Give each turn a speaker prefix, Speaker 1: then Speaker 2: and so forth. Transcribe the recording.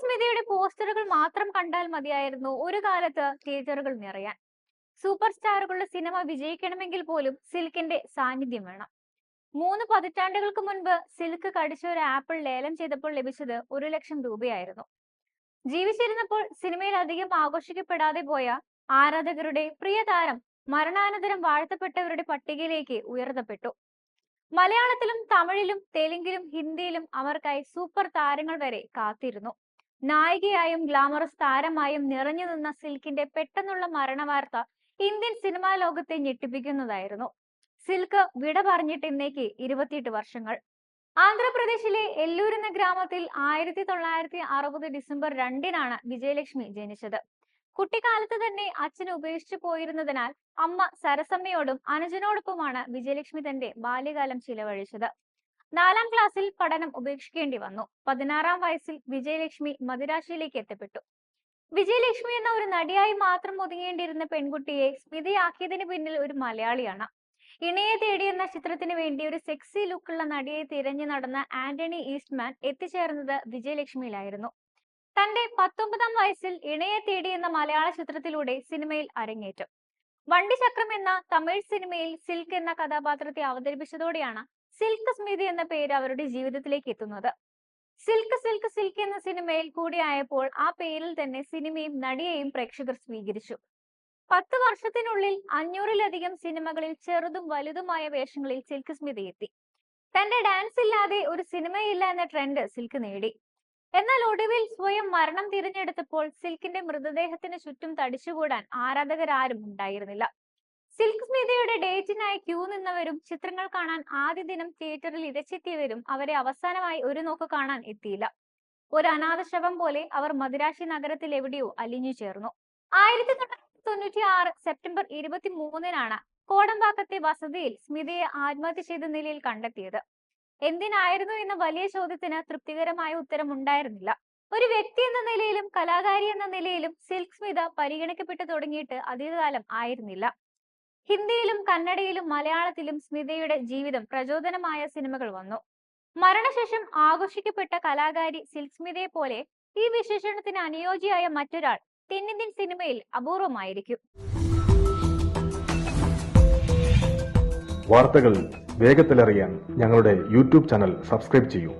Speaker 1: സ്മിതയുടെ പോസ്റ്ററുകൾ മാത്രം കണ്ടാൽ മതിയായിരുന്നു ഒരു കാലത്ത് തിയേറ്ററുകൾ നിറയാൻ. സൂപ്പർ സ്റ്റാറുകളുടെ സിനിമ വിജയിക്കണമെങ്കിൽ പോലും സിൽക്കിന്റെ സാന്നിധ്യം വേണം. മൂന്ന് പതിറ്റാണ്ടുകൾക്ക് മുൻപ് സിൽക്ക് കടിച്ച ഒരു ആപ്പിൾ ലേലം ചെയ്തപ്പോൾ ലഭിച്ചത് ഒരു ലക്ഷം രൂപയായിരുന്നു. ജീവിച്ചിരുന്നപ്പോൾ സിനിമയിൽ അധികം ആഘോഷിക്കപ്പെടാതെ പോയ ആരാധകരുടെ പ്രിയ താരം മരണാനന്തരം വാഴ്ത്തപ്പെട്ടവരുടെ പട്ടികയിലേക്ക് ഉയർത്തപ്പെട്ടു മലയാളത്തിലും തമിഴിലും തെലുങ്കിലും ഹിന്ദിയിലും അവർക്കായി സൂപ്പർ താരങ്ങൾ വരെ കാത്തിരുന്നു. നായികയായും ഗ്ലാമറസ് താരമായും നിറഞ്ഞു നിന്ന സിൽക്കിന്റെ പെട്ടെന്നുള്ള മരണവാർത്ത ഇന്ത്യൻ സിനിമാ ലോകത്തെ ഞെട്ടിപ്പിക്കുന്നതായിരുന്നു. സിൽക്ക് വിട പറഞ്ഞിട്ട് ഇന്നേക്ക് ഇരുപത്തിയെട്ട് വർഷങ്ങൾ. ആന്ധ്രാപ്രദേശിലെ എല്ലൂർ എന്ന ഗ്രാമത്തിൽ ആയിരത്തി തൊള്ളായിരത്തി അറുപത് ഡിസംബർ രണ്ടിനാണ് വിജയലക്ഷ്മി ജനിച്ചത്. കുട്ടിക്കാലത്ത് തന്നെ അച്ഛൻ ഉപേക്ഷിച്ചു പോയിരുന്നതിനാൽ അമ്മ സരസമ്മയോടും അനുജനോടൊപ്പമാണ് വിജയലക്ഷ്മി തന്റെ ബാല്യകാലം ചിലവഴിച്ചത്. നാലാം ക്ലാസ്സിൽ പഠനം ഉപേക്ഷിക്കേണ്ടി വന്നു. പതിനാറാം വയസ്സിൽ വിജയലക്ഷ്മി മദിരാശിയിലേക്ക് എത്തപ്പെട്ടു. വിജയലക്ഷ്മി എന്ന ഒരു നടിയായി മാത്രം ഒതുങ്ങേണ്ടിയിരുന്ന പെൺകുട്ടിയെ സ്മിതയാക്കിയതിന് പിന്നിൽ ഒരു മലയാളിയാണ്. ഇണയെ തേടി എന്ന ചിത്രത്തിന് വേണ്ടി ഒരു സെക്സി ലുക്കുള്ള നടിയെ തിരഞ്ഞു നടന്ന ആന്റണി ഈസ്റ്റ്മാൻ എത്തിച്ചേർന്നത് വിജയലക്ഷ്മിയിലായിരുന്നു. തന്റെ പത്തൊമ്പതാം വയസ്സിൽ ഇണയെ തേടി എന്ന മലയാള ചിത്രത്തിലൂടെ സിനിമയിൽ അരങ്ങേറ്റം. വണ്ടിചക്രം എന്ന തമിഴ് സിനിമയിൽ സിൽക്ക് എന്ന കഥാപാത്രത്തെ അവതരിപ്പിച്ചതോടെയാണ് സിൽക്ക് സ്മിതി എന്ന പേര് അവരുടെ ജീവിതത്തിലേക്ക് എത്തുന്നത്. സിൽക്ക് സിൽക്ക് സിൽക്ക് എന്ന സിനിമയിൽ കൂടി ആയപ്പോൾ ആ പേരിൽ തന്നെ സിനിമയും നടിയെയും പ്രേക്ഷകർ സ്വീകരിച്ചു. പത്ത് വർഷത്തിനുള്ളിൽ അഞ്ഞൂറിലധികം സിനിമകളിൽ ചെറുതും വലുതുമായ വേഷങ്ങളിൽ സിൽക്ക് സ്മിതി എത്തി. തന്റെ ഡാൻസ് ഇല്ലാതെ ഒരു സിനിമയില്ല എന്ന ട്രെൻഡ് സിൽക്ക് നേടി. എന്നാൽ ഒടുവിൽ സ്വയം മരണം തിരഞ്ഞെടുത്തപ്പോൾ സിൽക്കിന്റെ മൃതദേഹത്തിന് ചുറ്റും തടിച്ചുകൂടാൻ ആരാധകരാരും ഉണ്ടായിരുന്നില്ല. സിൽക്ക് സ്മിതയുടെ ഡേറ്റിനായി ക്യൂ നിന്നവരും ചിത്രങ്ങൾ കാണാൻ ആദ്യ ദിനം തിയേറ്ററിൽ ഇരച്ചെത്തിയവരും അവരെ അവസാനമായി ഒരു നോക്ക് കാണാൻ എത്തിയില്ല. ഒരു അനാഥശവം പോലെ അവർ മദിരാശി നഗരത്തിൽ എവിടെയോ അലിഞ്ഞു ചേർന്നു. ആയിരത്തി തൊള്ളായിരത്തി തൊണ്ണൂറ്റി ആറ് സെപ്റ്റംബർ ഇരുപത്തി മൂന്നിനാണ് കോടമ്പാക്കത്തെ വസതിയിൽ സ്മിതയെ ആത്മഹത്യ ചെയ്ത നിലയിൽ കണ്ടെത്തിയത്. എന്തിനായിരുന്നു എന്ന വലിയ ചോദ്യത്തിന് തൃപ്തികരമായ ഉത്തരം ഉണ്ടായിരുന്നില്ല ഒരു വ്യക്തി എന്ന നിലയിലും കലാകാരി എന്ന നിലയിലും സിൽക്ക് സ്മിത പരിഗണിക്കപ്പെട്ടു തുടങ്ങിയിട്ട് അധികകാലം ആയിരുന്നില്ല. ഹിന്ദിയിലും കന്നഡയിലും മലയാളത്തിലും സ്മിതയുടെ ജീവിതം പ്രചോദനമായ സിനിമകൾ വന്നു. മരണശേഷം ആഘോഷിക്കപ്പെട്ട കലാകാരി സിൽസ്മിതയെ സ്മിതയെ പോലെ ഈ വിശേഷണത്തിന് അനുയോജ്യയായ മറ്റൊരാൾ തെന്നിന്ത്യൻ സിനിമയിൽ അപൂർവമായിരിക്കും.
Speaker 2: വാർത്തകൾ വേഗത്തിലറിയാൻ ഞങ്ങളുടെ യൂട്യൂബ് ചാനൽ സബ്സ്ക്രൈബ് ചെയ്യൂ.